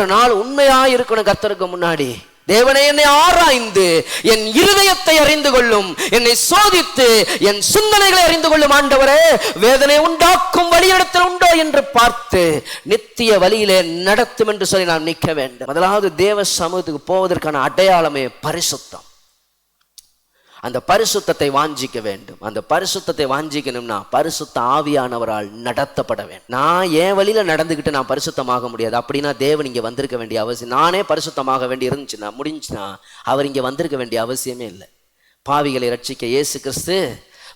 ஒவ்வொரு நாள் உண்மையா இருக்கணும் கர்த்தருக்கு முன்னாடி. தேவனை என்னை ஆராய்ந்து என் இருதயத்தை அறிந்து கொள்ளும் என்னை சோதித்து என் சிந்தனைகளை அறிந்து கொள்ளும் ஆண்டவரே வேதனை உண்டாக்கும் வழியிடத்தில் உண்டோ என்று பார்த்து நித்திய வழியிலே நடத்தும் என்று சொல்லி நாம் நிற்க வேண்டும். முதலாவது தேவ சமூகத்துக்கு போவதற்கான அடையாளமே பரிசுத்தம். அந்த பரிசுத்தத்தை வாஞ்சிக்க வேண்டும். அந்த பரிசுத்தத்தை வாஞ்சிக்கணும்னா பரிசுத்த ஆவியானவரால் நடத்தப்பட வேண்டும். நான் என் வழியில் நடந்துக்கிட்டு நான் பரிசுத்தமாக முடியாது. அப்படின்னா தேவன் இங்கே வந்திருக்க வேண்டிய அவசியம். நானே பரிசுத்தமாக வேண்டி இருந்துச்சுன்னா முடிஞ்சுன்னா அவர் இங்கே வந்திருக்க வேண்டிய அவசியமே இல்லை. பாவிகளை ரட்சிக்க இயேசு கிறிஸ்து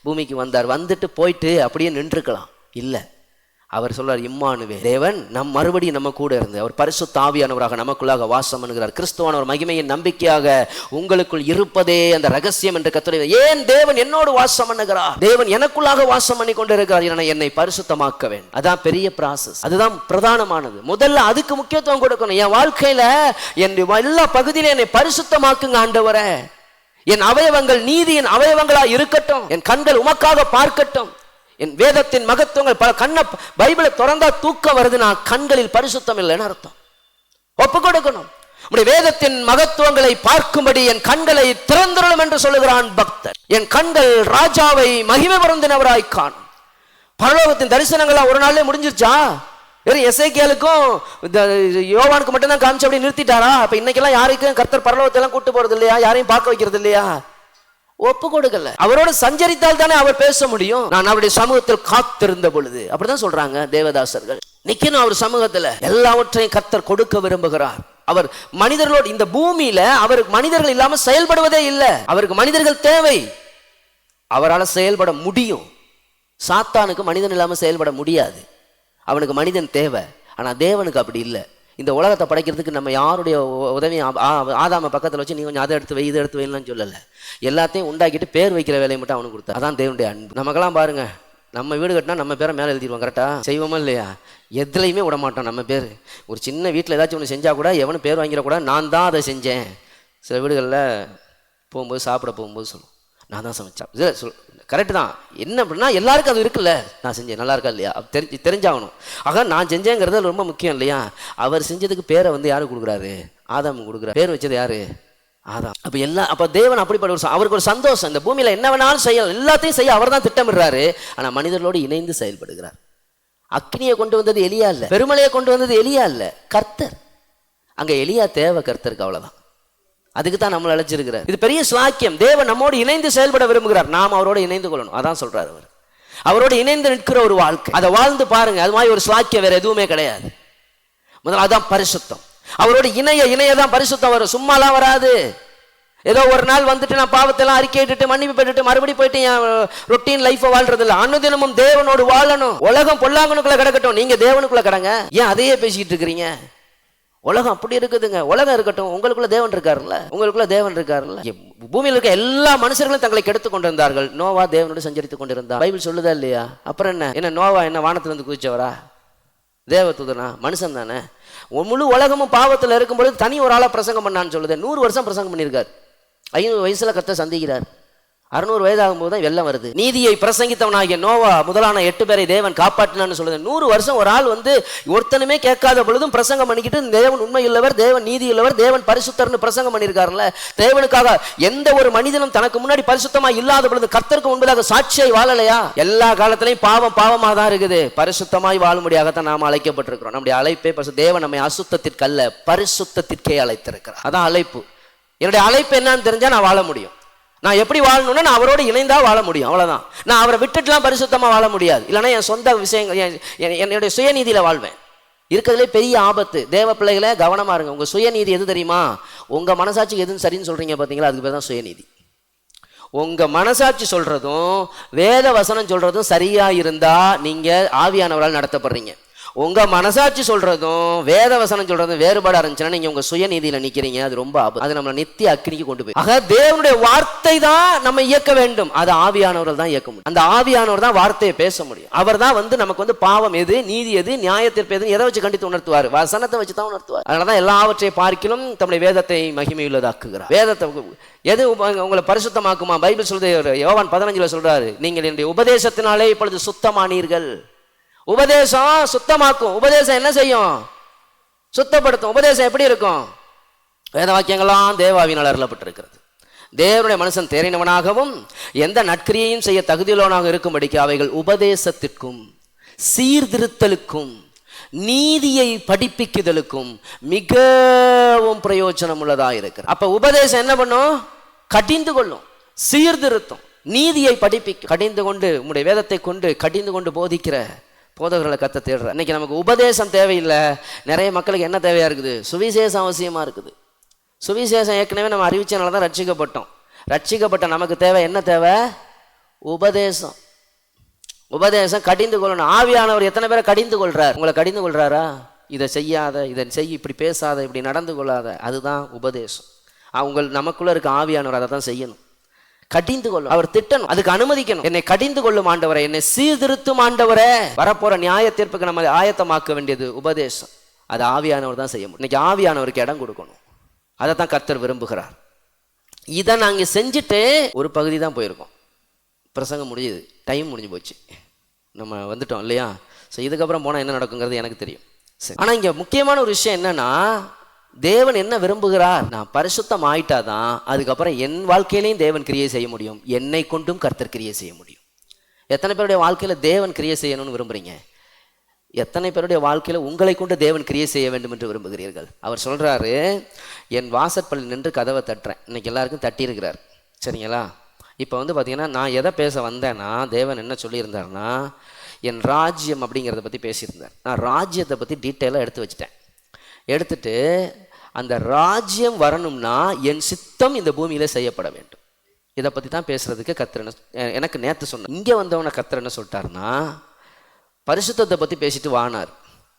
பூமிக்கு வந்தார். வந்துட்டு போயிட்டு அப்படியே நின்றுக்கலாம். இல்லை. அவர் சொல்றார் இம்மானுவே தேவன் நம் மறுபடியும் நம்ம கூட இருந்து அவர் பரிசு தாவியானவராக நமக்குள்ளாக வாசம் பண்ணுகிறார். கிறிஸ்துவானவர் மகிமையின் நம்பிக்கையாக உங்களுக்குள் இருப்பதே அந்த ரகசியம் என்று கத்துரை ஏன் தேவன் என்னோடு வாசம் பண்ணுகிறார்? தேவன் எனக்குள்ளாக வாசம் பண்ணி கொண்டு இருக்கிறார் என என்னை பரிசுத்தமாக்க வேண்டும். அதான் பெரிய ப்ராசஸ் அதுதான் பிரதானமானது. முதல்ல அதுக்கு முக்கியத்துவம் கொடுக்கணும். என் வாழ்க்கையில என் எல்லா பகுதியிலும் என்னை பரிசுத்தமாக்குங்க ஆண்டவரை. என் அவயவங்கள் நீதியின் அவயவங்களா இருக்கட்டும். என் கண்கள் உமக்காக பார்க்கட்டும். என் வேதத்தின் மகத்துவங்கள் பல கண்ண பைபிளை திறந்தா தூக்கம் வருது நான் கண்களில் பரிசுத்தம் இல்லைன்னு அர்த்தம். ஒப்பு கொடுக்கணும். உடைய வேதத்தின் மகத்துவங்களை பார்க்கும்படி என் கண்களை திறந்துள்ளம் என்று சொல்லுகிறான் பக்தர். என் கண்கள் ராஜாவை மகிமை பொருந்தினவராய் காணும். பரலோகத்தின் தரிசனங்களா ஒரு நாளே முடிஞ்சிருச்சா? வெறும் எசைக்கியலுக்கும் இந்த யோவானுக்கு மட்டும்தான் காமிச்சு அப்படி நிறுத்திட்டாரா? அப்ப இன்னைக்கெல்லாம் யாருக்கும் கர்த்தர் பரலோகத்தெல்லாம் கூட்டு போறது இல்லையா யாரையும் பார்க்க வைக்கிறது இல்லையா ஒப்பு கொடுக்கல அவரோட சஞ்சரித்தால் தானே அவர் பேச முடியும். நான் அவருடைய சமூகத்தில் காத்திருந்த பொழுது. அப்படிதான் சொல்றாங்க தேவதாசர்கள். நிக்கணும் அவர் சமூகத்துல. எல்லாவற்றையும் கத்தர் கொடுக்க விரும்புகிறார். அவர் மனிதர்களோடு இந்த பூமியில அவருக்கு மனிதர்கள் இல்லாம செயல்படுவதே இல்லை. அவருக்கு மனிதர்கள் தேவை. அவரால் செயல்பட முடியும். சாத்தானுக்கு மனிதன் இல்லாம செயல்பட முடியாது. அவனுக்கு மனிதன் தேவை. ஆனா தேவனுக்கு அப்படி இல்லை. இந்த உலகத்தை படைக்கிறதுக்கு நம்ம யாருடைய உ- உதவியும் ஆ- ஆதாம பக்கத்தில் வச்சு நீ கொஞ்சம் அதை எடுத்து வை இதை எடுத்து வைலாம் சொல்லலை. எல்லாத்தையும் உண்டாக்கிட்டு பேர் வைக்கிற வேலையை மட்டும் அவனுக்கு கொடுத்தா. அதான் தேவனுடைய அன்பு. நமக்கெல்லாம் பாருங்க நம்ம வீடு கட்டினா நம்ம பேரை மேலே எழுதிடுவோம் கரெக்டாக செய்வோமா இல்லையா? எதுலையுமே விட மாட்டோம் நம்ம பேர். ஒரு சின்ன வீட்டில் ஏதாச்சும் ஒன்று செஞ்சால் கூட எவனும் பேர் வாங்கிடக்கூடாது நான் தான் அதை செஞ்சேன். சில வீடுகளில் போகும்போது சாப்பிட போகும்போது சொல்லுவோம். நான் தான் சமைச்சேன் இதில் சொல் கரெக்டு தான். என்ன அப்படின்னா எல்லாருக்கும் அது இருக்குல்ல. நான் செஞ்சேன். நல்லா இருக்கா இல்லையா? தெரிஞ்சு தெரிஞ்சாகணும். ஆக நான் செஞ்சேங்கிறது ரொம்ப முக்கியம் இல்லையா? அவர் செஞ்சதுக்கு பேரை வந்து யாரு கொடுக்குறாரு? ஆதாம் கொடுக்குறாரு பேர் வச்சது யாரு? ஆதாம். அப்போ எல்லாம் அப்போ தேவன் அப்படிப்பட்ட ஒரு அவருக்கு ஒரு சந்தோஷம். இந்த பூமியில் என்ன வேணாலும் செய்யலாம். எல்லாத்தையும் செய்ய அவர் தான் திட்டமிடுறாரு. ஆனால் மனிதர்களோடு இணைந்து செயல்படுகிறார். அக்னியை கொண்டு வந்தது எலியா இல்லை. பெருமலையை கொண்டு வந்தது எலியா இல்லை. கர்த்தர். அங்க எலியா தேவை கர்த்தருக்கு அவ்வளவுதான். அதுக்கு தான் நம்மளை அழைச்சிருக்கிறார். இது பெரிய ஸ்லாக்கியம் தேவன் நம்மோடு இணைந்து செயல்பட விரும்புகிறார். நாம் அவரோடு இணைந்து கொள்ளணும். அதான் சொல்றாரு அவர். அவரோடு இணைந்து நிற்கிற ஒரு வாழ்க்கை. அதை வாழ்ந்து பாருங்க. அது மாதிரி ஒரு சுவாக்கியம் வேற எதுவுமே கிடையாது. முதல்ல அதான் பரிசுத்தம். அவரோட இணைய இணைய தான் பரிசுத்தம் வரும். சும்மாலாம் வராது. ஏதோ ஒரு நாள் வந்துட்டு நான் பாவத்தெல்லாம் அறிக்கையிட்டு மன்னிப்பு பெற்றுட்டு மறுபடியும் போயிட்டு என் ரொட்டீன் லைஃப்பை வாழ்றது இல்லை அனுதினமும் தேவனோடு வாழணும். உலகம் பொல்லாங்கனுக்குள்ள கிடக்கட்டும். நீங்க தேவனுக்குள்ள கிடங்க. ஏன் அதையே பேசிக்கிட்டு இருக்கிறீங்க? உலகம் அப்படி இருக்குதுங்க. உலகம் இருக்கட்டும் உங்களுக்குள்ள தேவன் இருக்காருல்ல? உங்களுக்குள்ள தேவன் இருக்காருல்ல? பூமியில் இருக்க எல்லா மனுஷர்களும் தங்களை கெடுத்து கொண்டிருந்தார்கள். நோவா தேவனோடு சஞ்சரித்து கொண்டிருந்தார் பைபிள் சொல்லுதா இல்லையா? அப்புறம் என்ன? என்ன நோவா என்ன வானத்திலிருந்து குதிச்சவரா? தேவதூதனா? மனுஷன் தானே. முழு உலகமும் பாவத்தில் இருக்கும்பொழுது தனி ஒரு ஆளாக பிரசங்கம் பண்ணான்னு சொல்லுது. நூறு வருஷம் பிரசங்கம் பண்ணியிருக்காரு. ஐநூறு வயசுல கத்த சந்திக்கிறார். அறுநூறு வயதாகும் போது தான் வெள்ளம் வருது. நீதியை பிரசங்கித்தவனாகிய நோவா முதலான எட்டு பேரை தேவன் காப்பாற்றினான்னு சொல்லுது. நூறு வருஷம் ஒரு ஆள் வந்து ஒருத்தனுமே கேட்காத பொழுதும் பிரசங்கம் பண்ணிக்கிட்டு தேவன் உண்மை தேவன் நீதி உள்ளவர் தேவன் பரிசுத்தர்னு பிரசங்கம் பண்ணியிருக்காருல்ல தேவனுக்காக எந்த ஒரு மனிதனும் தனக்கு முன்னாடி பரிசுத்தமா இல்லாத பொழுது கர்த்தருக்கு முன்பதாக சாட்சியை வாழலையா? எல்லா காலத்திலையும் பாவம் பாவமாக தான் இருக்குது. பரிசுத்தமாய் வாழும்படியாகத்தான் நாம் அழைக்கப்பட்டிருக்கிறோம். நம்முடைய அழைப்பே தேவன் நம்மை அசுத்தத்திற்கல்ல பரிசுத்தத்திற்கே அழைத்திருக்கிறார். அதான் அழைப்பு. என்னுடைய அழைப்பு என்னன்னு தெரிஞ்சா நான் வாழ முடியும். நான் எப்படி வாழணும்னா நான் அவரோடு இணைந்தால் வாழ முடியும் அவ்வளோதான் நான் அவரை விட்டுட்டுலாம் பரிசுத்தமாக வாழ முடியாது. இல்லைன்னா என் சொந்த விஷயங்கள் என்- என்னுடைய சுயநீதியில் வாழ்வேன். இருக்கிறதுலே பெரிய ஆபத்து. தேவ பிள்ளைகளை கவனமா இருங்க. உங்கள் சுயநீதி எது தெரியுமா? உங்கள் மனசாட்சிக்கு எதுவும் சரின்னு சொல்கிறீங்க பார்த்தீங்களா அதுக்கு பேர் தான் சுயநீதி. உங்கள் மனசாட்சி சொல்கிறதும் வேத வசனம் சொல்கிறதும் சரியாக இருந்தால் நீங்கள் ஆவியானவரால் நடத்தப்படுறீங்க. உங்கள் மனசாட்சி சொல்கிறதும் வேத வசனம் சொல்கிறதும் வேறுபாடு இருந்துச்சுன்னா நீங்கள் உங்கள் சுயநீதியில் நிற்கிறீங்க அது ரொம்ப ஆபத்து அது நம்மளை நித்திய அக்னிக்கு கொண்டு போய். ஆக தேவனுடைய வார்த்தை தான் நம்ம இயக்க வேண்டும். அது ஆவியானவர்கள் தான் இயக்க முடியும். அந்த ஆவியானவர் தான் வார்த்தையை பேச முடியும். அவர் தான் வந்து நமக்கு வந்து பாவம் எது நீதி எது நியாயத்திற்பு எது எதை வச்சு கண்டித்து உணர்த்துவார்? வசனத்தை வச்சு தான் உணர்த்துவார். அதனால தான் எல்லாவற்றையும் பார்க்கிலும் தம்முடைய வேதத்தை மகிமையுள்ளதாக்குகிறார். வேதத்தை எது உங்களை பரிசுத்தமாக்குமா? பைபிள் சொல்றது யோவான் பதினஞ்சுல சொல்றாரு நீங்கள் என்னுடைய உபதேசத்தினாலே இப்பொழுது சுத்தமானீர்கள். உபதேசம் சுத்தமாக்கும். உபதேசம் என்ன செய்யும்? சுத்தப்படுத்தும். உபதேசம் எப்படி இருக்கும்? வேத வாக்கியங்கள்லாம் தேவாவினால் அருளப்பட்டிருக்கிறது தேவனுடைய மனுஷன் தேறினவனாகவும் எந்த நற்கிரியையும் செய்ய தகுதியுள்ளவனாக இருக்கும்படிக்கு அவைகள் உபதேசத்திற்கும் சீர்திருத்தலுக்கும் நீதியை படிப்பிக்குதலுக்கும் மிகவும் பிரயோஜனம் உள்ளதாக இருக்கிறது. அப்ப உபதேசம் என்ன பண்ணும்? கடிந்து கொள்ளும். சீர்திருத்தம். நீதியை படிப்பி கடிந்து கொண்டு உங்களுடைய வேதத்தை கொண்டு கடிந்து கொண்டு போதிக்கிற போதகர்களை கத்த தேடுற இன்னைக்கு நமக்கு உபதேசம் தேவையில்லை. நிறைய மக்களுக்கு என்ன தேவையாக இருக்குது? சுவிசேஷம் அவசியமாக இருக்குது. சுவிசேஷம் ஏற்கனவே நம்ம அறிவிச்சனால தான் ரட்சிக்கப்பட்டோம். ரட்சிக்கப்பட்ட நமக்கு தேவை என்ன தேவை? உபதேசம். உபதேசம் கடிந்து கொள்ளணும். ஆவியானவர் எத்தனை பேரை கடிந்து கொள்கிறார் உங்களை கடிந்து கொள்றாரா? இதை செய்யாத இதை செய் இப்படி பேசாத இப்படி நடந்து கொள்ளாத. அதுதான் உபதேசம். ஆ, உங்கள் இருக்க ஆவியானவர் அதை தான் செய்யணும். கடிந்து கொள்ளும் அவர் திட்டணும். அதுக்கு அனுமதிக்கணும். என்னை கடிந்து கொள்ளும் ஆண்டவரை என்னை சீர்திருத்தும் ஆண்டவரே. வரப்போற நியாய தீர்ப்புக்கு நம்ம ஆயத்தமாக்க வேண்டியது உபதேசம். அது ஆவியானவர் தான் செய்ய முடியும். இன்னைக்கு ஆவியானவருக்கு இடம் கொடுக்கணும். அதை தான் கர்த்தர் விரும்புகிறார். இதை நாங்கள் செஞ்சுட்டு ஒரு பகுதி தான் போயிருக்கோம். பிரசங்கம் முடியுது. டைம் முடிஞ்சு போச்சு. நம்ம வந்துட்டோம் இல்லையா? ஸோ இதுக்கப்புறம் போனால் என்ன நடக்குங்கிறது எனக்கு தெரியும். சரி. ஆனால் இங்கே முக்கியமான ஒரு விஷயம் என்னன்னா தேவன் என்ன விரும்புகிறார்? நான் பரிசுத்தம் ஆயிட்டாதான் அதுக்கப்புறம் என் வாழ்க்கையிலையும் தேவன் கிரியை செய்ய முடியும். என்னை கொண்டும் கர்த்தர் கிரியை செய்ய முடியும். எத்தனை பேருடைய வாழ்க்கையில் தேவன் கிரியை செய்யணும்னு விரும்புறீங்க? எத்தனை பேருடைய வாழ்க்கையில் உங்களை கொண்டு தேவன் கிரியை செய்ய வேண்டும் என்று விரும்புகிறீர்கள்? அவர் சொல்கிறாரு என் வாசற்பள்ளி நின்று கதவை தட்டுறேன். இன்னைக்கு எல்லாருக்கும் தட்டியிருக்கிறார். சரிங்களா? இப்போ வந்து பார்த்தீங்கன்னா நான் எதை பேச வந்தேன்னா தேவன் என்ன சொல்லியிருந்தாருன்னா என் ராஜ்யம் அப்படிங்கிறத பற்றி பேசியிருந்தார். நான் ராஜ்யத்தை பற்றி டீட்டெயிலாக எடுத்து வச்சுட்டேன். எடுத்துட்டு அந்த ராஜ்யம் வரணும்னா என் சித்தம் இந்த பூமியில செய்யப்பட வேண்டும். இதை பற்றி தான் பேசுறதுக்கு கத்திரன எனக்கு நேற்று சொன்னேன் இங்கே வந்தவனை கத்திர என்ன சொல்லிட்டாருன்னா பரிசுத்தத்தை பற்றி பேசிட்டு வானார்.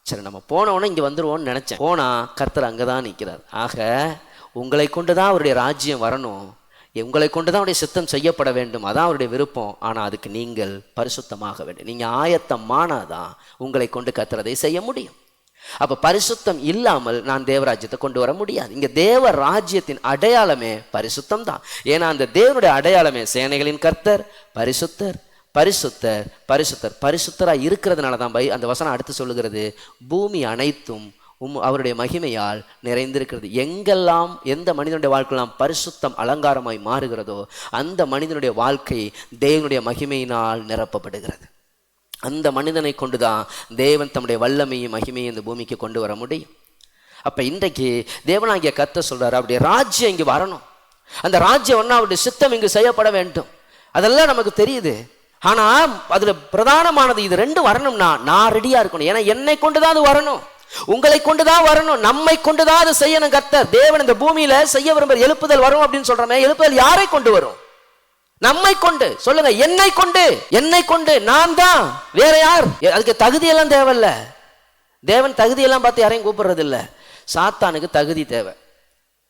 சரி நம்ம போனவொன்னே இங்கே வந்துருவோம்னு நினச்சேன். போனால் கர்த்தர் அங்கே தான் நிற்கிறார் ஆக உங்களை கொண்டு தான் அவருடைய ராஜ்யம் வரணும். உங்களை கொண்டு தான் அவருடைய சித்தம் செய்யப்பட வேண்டும். அதான் அவருடைய விருப்பம். ஆனால் அதுக்கு நீங்கள் பரிசுத்தமாக வேண்டும். நீங்கள் ஆயத்தமானாதான் உங்களை கொண்டு கத்துறதை செய்ய முடியும். அப்போ பரிசுத்தம் இல்லாமல் நான் தேவராஜ்யத்தை கொண்டு வர முடியாது. இங்கே தேவ ராஜ்யத்தின் அடையாளமே பரிசுத்தம் தான் ஏன்னா அந்த தேவனுடைய அடையாளமே சேனைகளின் கர்த்தர் பரிசுத்தர் பரிசுத்தர் பரிசுத்தர். பரிசுத்தராக இருக்கிறதுனால தான் பை அந்த வசனம் அடுத்து சொல்லுகிறது பூமி அனைத்தும் உம் அவருடைய மகிமையால் நிறைந்திருக்கிறது. எங்கெல்லாம் எந்த மனிதனுடைய வாழ்க்கையெல்லாம் பரிசுத்தம் அலங்காரமாய் மாறுகிறதோ அந்த மனிதனுடைய வாழ்க்கை தேவனுடைய மகிமையினால் நிரப்பப்படுகிறது. அந்த மனிதனை கொண்டு தான் தேவன் தம்முடைய வல்லமையும் மகிமையும் இந்த பூமிக்கு கொண்டு வர முடியும். அப்போ இன்றைக்கு தேவனாகிய கத்த சொல்கிறார் அவருடைய ராஜ்யம் இங்கே வரணும். அந்த ராஜ்யம் ஒன்றா அவருடைய சித்தம் இங்கு செய்யப்பட வேண்டும். அதெல்லாம் நமக்கு தெரியுது. ஆனால் அதில் பிரதானமானது இது ரெண்டும் வரணும்னா நான் ரெடியாக இருக்கணும். ஏன்னா என்னை கொண்டு தான் அது வரணும். உங்களை கொண்டு தான் வரணும். நம்மை கொண்டு தான் அது செய்யணும் கர்த்தர். தேவன் இந்த பூமியில் செய்ய விரும்புற எழுப்புதல் வரும் அப்படின்னு சொல்கிறோமே எழுப்புதல் யாரை கொண்டு வரும்? நம்மை கொண்டு சொல்லுங்க என்னை கொண்டு என்னை கொண்டு நான் தான். வேற யார்? அதுக்கு தகுதியெல்லாம் தேவையில்ல. தேவன் தகுதியெல்லாம் பார்த்து யாரையும் கூப்பிடுறது இல்லை சாத்தானுக்கு தகுதி தேவை.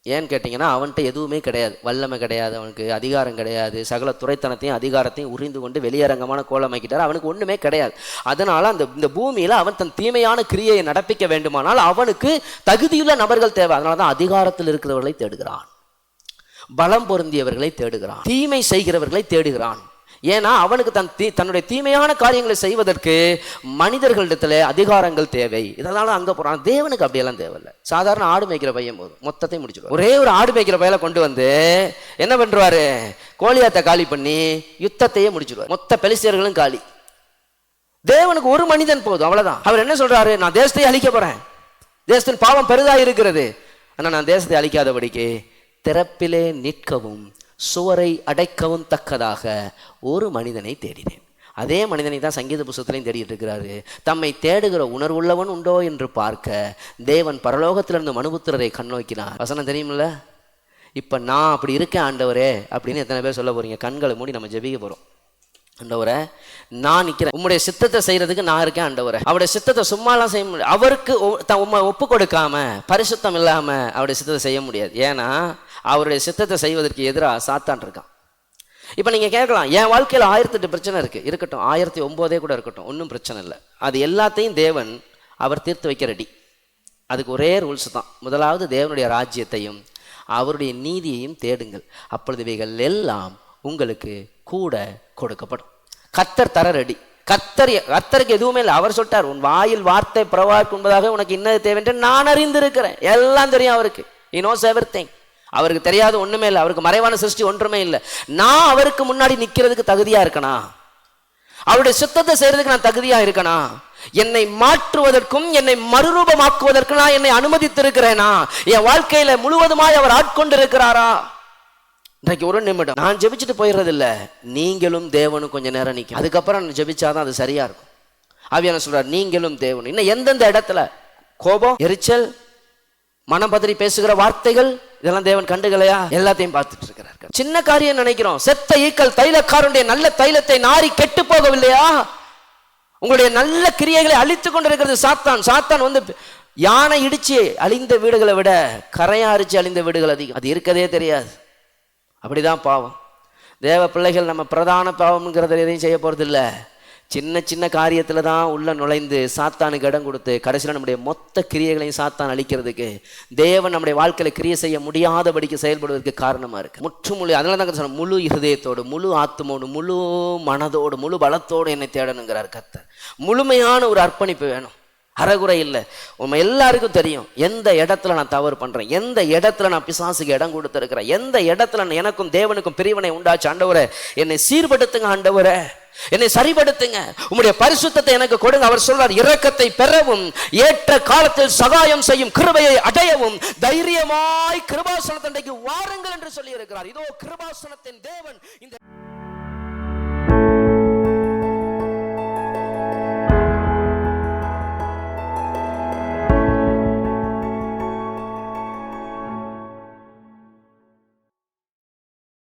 ஏன்னு கேட்டிங்கன்னா அவன்கிட்ட எதுவுமே கிடையாது. வல்லமை கிடையாது அவனுக்கு அதிகாரம் கிடையாது. சகல துறைத்தனத்தையும் அதிகாரத்தையும் உறிந்து கொண்டு வெளியரங்கமான கோலமாக்கிட்டார் அவனுக்கு ஒன்றுமே கிடையாது. அதனால் அந்த இந்த பூமியில் அவன் தன் தீமையான கிரியையை நடப்பிக்க வேண்டுமானால் அவனுக்கு தகுதியுள்ள நபர்கள் தேவை. அதனால தான் அதிகாரத்தில் இருக்கிறவர்களை தேடுகிறான். பலம் பொருந்தியவர்களை தேடுகிறான். தீமை செய்கிறவர்களை தேடுகிறான். ஏன்னா அவனுக்கு தன் தீ தன்னுடைய தீமையான காரியங்களை செய்வதற்கு மனிதர்களிடத்துல அதிகாரங்கள் தேவை. இதனால அங்க போறான். தேவனுக்கு அப்படியெல்லாம் தேவையில்லை. சாதாரண ஆடு மேய்க்கிற பையன் போதும். மொத்தத்தையும் முடிச்சிடுவார் ஒரே ஒரு ஆடு மேய்க்கிற பையலை கொண்டு வந்து என்ன பண்றாரு? கோலியாத்தை காலி பண்ணி யுத்தத்தையே முடிச்சிடுவார். மொத்த பெலிசியர்களும் காலி. தேவனுக்கு ஒரு மனிதன் போதும். அவ்வளவுதான். அவர் என்ன சொல்றாரு? நான் தேசத்தை அழிக்க போறேன். தேசத்தின் பாவம் பெரிதா இருக்கிறது ஆனா நான் தேசத்தை அழிக்காதபடிக்கு திறப்பிலே நிற்கவும் சுவரை அடைக்கவும் தக்கதாக ஒரு மனிதனை தேடினேன். அதே மனிதனை தான் சங்கீத புஸ்தகத்திலையும் தேடிட்டு இருக்கிறாரு. தம்மை தேடுகிற உணர்வுள்ளவன் உண்டோ என்று பார்க்க தேவன் பரலோகத்திலிருந்து மனுபுத்திரரை கண்ணோக்கினார் வசனம் தெரியுமில்ல? இப்போ நான் அப்படி இருக்கேன் ஆண்டவரே அப்படின்னு எத்தனை பேர் சொல்ல போகிறீங்க கண்களை மூடி நம்ம ஜெபிக்க போகிறோம் ஆண்டவரை நான் நிற்கிறேன் உம்முடைய சித்தத்தை செய்யறதுக்கு நான் இருக்கேன் ஆண்டவரை. அவருடைய சித்தத்தை சும்மாலாம் செய்ய முடியாது. அவருக்கு உம்மை ஒப்பு கொடுக்காம பரிசுத்தம் இல்லாமல் அவருடைய சித்தத்தை செய்ய முடியாது. ஏன்னா அவருடைய சித்தத்தை செய்வதற்கு எதிராக சாத்தான் இருக்கான். இப்போ நீங்கள் கேட்கலாம் என் வாழ்க்கையில் ஆயிரத்தெட்டு பிரச்சனை இருக்குது இருக்கட்டும் ஆயிரத்தி ஒம்போதே கூட இருக்கட்டும் ஒன்றும் பிரச்சனை இல்லை. அது எல்லாத்தையும் தேவன் அவர் தீர்த்து வைக்க ரெடி அதுக்கு ஒரே ரூல்ஸ் தான். முதலாவது தேவனுடைய ராஜ்யத்தையும் அவருடைய நீதியையும் தேடுங்கள். அப்பொழுது இவைகள் எல்லாம் உங்களுக்கு கூட கொடுக்கப்படும். கத்தர் தர ரெடி கத்தர் கத்தருக்கு எதுவுமே இல்லை. அவர் சொல்லிட்டார் உன் வாயில் வார்த்தை பிரவாக்கு என்பதாக உனக்கு இன்னது தேவை என்று நான் அறிந்திருக்கிறேன். எல்லாம் தெரியும் அவருக்கு. He knows everything. அவருக்கு தெரியாத ஒன்றுமே இல்லை. அவருக்கு மறைவான சிருஷ்டி ஒன்றுமே இல்லை. நான் அவருக்கு முன்னாடி நிற்கிறதுக்கு தகுதியாக இருக்கணா அவருடைய சுத்தத்தை செய்கிறதுக்கு நான் தகுதியாக இருக்கணா என்னை மாற்றுவதற்கும் என்னை மறுரூபமாக்குவதற்கு நான் என்னை அனுமதித்திருக்கிறேனா? என் வாழ்க்கையில முழுவதுமாய் அவர் ஆட்கொண்டிருக்கிறாரா? இன்றைக்கு ஒரு நிமிடம். நான் ஜெபிச்சுட்டு போயிடுறது இல்லை நீங்களும் தேவனும் கொஞ்சம் நேரம் நிற்கும் அதுக்கப்புறம் நான் ஜெபிச்சாதான் அது சரியா இருக்கும். ஆவியான சொல்றார் நீங்களும் தேவனும். இன்னும் எந்தெந்த இடத்துல? கோபம் எரிச்சல் மனம் பதறி பேசுகிற வார்த்தைகள் இதெல்லாம் தேவன் கண்டுகளையா எல்லாத்தையும் பார்த்துட்டு இருக்கிறார் சின்ன காரியம் நினைக்கிறோம். செத்த ஈக்கள் தைலக்காரனுடைய நல்ல தைலத்தை நாரி கெட்டு போகவில்லையா? உங்களுடைய நல்ல கிரியைகளை அழித்து கொண்டிருக்கிறது சாத்தான். சாத்தான் வந்து யானை இடிச்சு அழிந்த வீடுகளை விட கரையா அரிச்சு அழிந்த வீடுகள் அதிகம். அது இருக்கதே தெரியாது. அப்படிதான் பாவம். தேவ பிள்ளைகள் நம்ம பிரதான பாவம்ங்கிறத எதையும் செய்ய போறதில்ல. சின்ன சின்ன காரியத்தில் தான் உள்ளே நுழைந்து சாத்தானுக்கு இடம் கொடுத்து கடைசியில் நம்முடைய மொத்த கிரியைகளையும் சாத்தான் அழிக்கிறதுக்கு தேவன் நம்முடைய வாழ்க்கையில் கிரியை செய்ய முடியாதபடிக்கு செயல்படுவதற்கு காரணமாக இருக்குது முற்றுமுழு அதனால தான் சொன்ன முழு இருதயத்தோடு முழு ஆத்மோடு முழு மனதோடு முழு பலத்தோடு என்னை தேடணுங்கிறார் கத்தர் முழுமையான ஒரு அர்ப்பணிப்பு வேணும். அறகுறை இல்லை. உண்மை எல்லாருக்கும் தெரியும். எந்த இடத்துல நான் தவறு பண்றேன்? எந்த இடத்துல நான் பிசாசுக்கு இடம் கொடுத்துருக்கிறேன்? எந்த இடத்துல நான் எனக்கும் தேவனுக்கும் பிரிவினை உண்டாச்சு? ஆண்டவரை என்னை சீர்படுத்துங்க ஆண்டவரை. என்னை சரிபடுத்துங்க உம்முடைய பரிசுத்தத்தை எனக்கு கொடுங்க. அவர் சொல்றார் இரக்கத்தை பெறவும் ஏற்ற காலத்தில் சகாயம் செய்யும் கிருபையை அடையவும் தைரியமாய் கிருபாசனத்தண்டைக்கு வாருங்கள் என்று சொல்லி இருக்கிறார் இதோ கிருபாசனத்தின் தேவன் இந்த